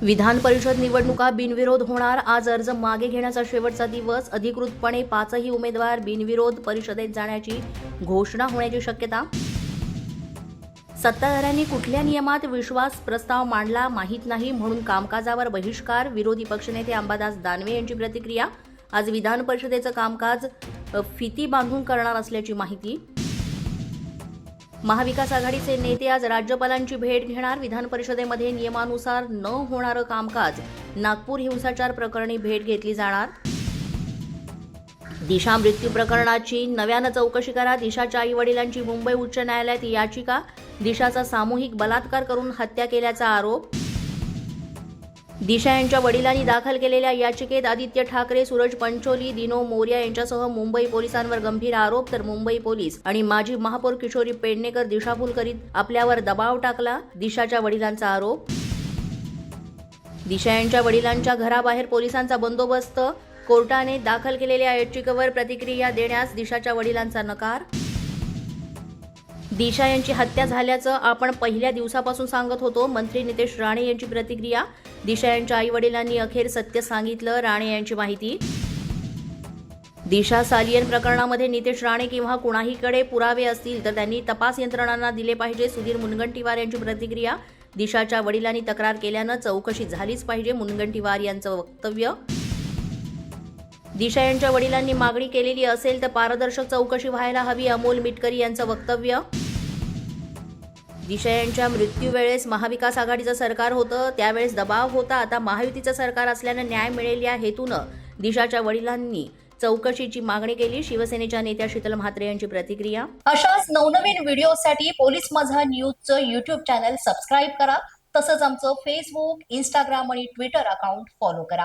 विधान परिषद निवडणुका बिनविरोध होणार. आज अर्ज मागे घेण्याचा शेवटचा दिवस. अधिकृतपणे पाचही उमेदवार बिनविरोध परिषदेत जाण्याची घोषणा होण्याची शक्यता. सत्ताधाऱ्यांनी कुठल्या नियमात विश्वास प्रस्ताव मांडला माहीत नाही म्हणून कामकाजावर बहिष्कार. विरोधी पक्षनेते अंबादास दानवे यांची प्रतिक्रिया. आज विधान परिषदेचं कामकाज फिती बांधून करणार असल्याची माहिती. महाविकास आघाडीचे नेते आज राज्यपालांची भेट घेणार. विधान परिषदेमध्ये नियमानुसार न होणारं कामकाज. नागपूर हिंसाचार प्रकरणी भेट घेतली जाणार. दिशा मृत्यू प्रकरणाची नव्यानं चौकशी करा. दिशाच्या आई वडिलांची मुंबई उच्च न्यायालयात याचिका. दिशाचा सामूहिक बलात्कार करून हत्या केल्याचा आरोप. दिशा यांच्या वडिलांनी दाखल केलेल्या याचिकेत आदित्य ठाकरे सूरज पंचोली दिनो मोर्या यांच्यासह मुंबई पोलिसांवर गंभीर आरोप तर मुंबई पोलीस आणि माजी महापौर किशोरी पेडणेकर दिशाभूल करीत आपल्यावर दबाव टाकला दिशाच्या वडिलांचा आरोप. दिशा यांच्या वडिलांच्या घराबाहेर पोलिसांचा बंदोबस्त कोर्टाने दाखल केलेल्या याचिकेवर प्रतिक्रिया देण्यास दिशाच्या वडिलांचा नकार. दिशा यांची हत्या झाल्याचं आपण पहिल्या दिवसापासून सांगत होतो. मंत्री नितेश राणे यांची प्रतिक्रिया. दिशा यांच्या आई वडिलांनी अखेर सत्य सांगितलं राणे यांची माहिती. दिशा सालियन प्रकरणामध्ये नितेश राणे किंवा कुणाहीकडे पुरावे असतील तर त्यांनी तपास यंत्रणांना दिले पाहिजे. सुधीर मुनगंटीवार यांची प्रतिक्रिया. दिशाच्या वडिलांनी तक्रार केल्यानं चौकशी झालीच पाहिजे मुनगंटीवार यांचं वक्तव्य. दिशा यांच्या वडिलांनी मागणी केलेली असेल तर पारदर्शक चौकशी व्हायला हवी अमोल मिटकरी यांचं वक्तव्य. दिशा यांच्या मृत्यूवेळेस महाविकास आघाडीचं सरकार होतं त्यावेळेस दबाव होता आता महायुतीचं सरकार असल्यानं न्याय मिळेल या हेतूनं दिशाच्या वडिलांनी चौकशीची मागणी केली. शिवसेनेच्या नेत्या शीतल म्हात्रे यांची प्रतिक्रिया. अशाच नवनवीन व्हिडिओसाठी पोलीस माझा न्यूजचं युट्यूब चॅनल सबस्क्राईब करा. तसंच आमचं फेसबुक इंस्टाग्राम आणि ट्विटर अकाउंट फॉलो करा.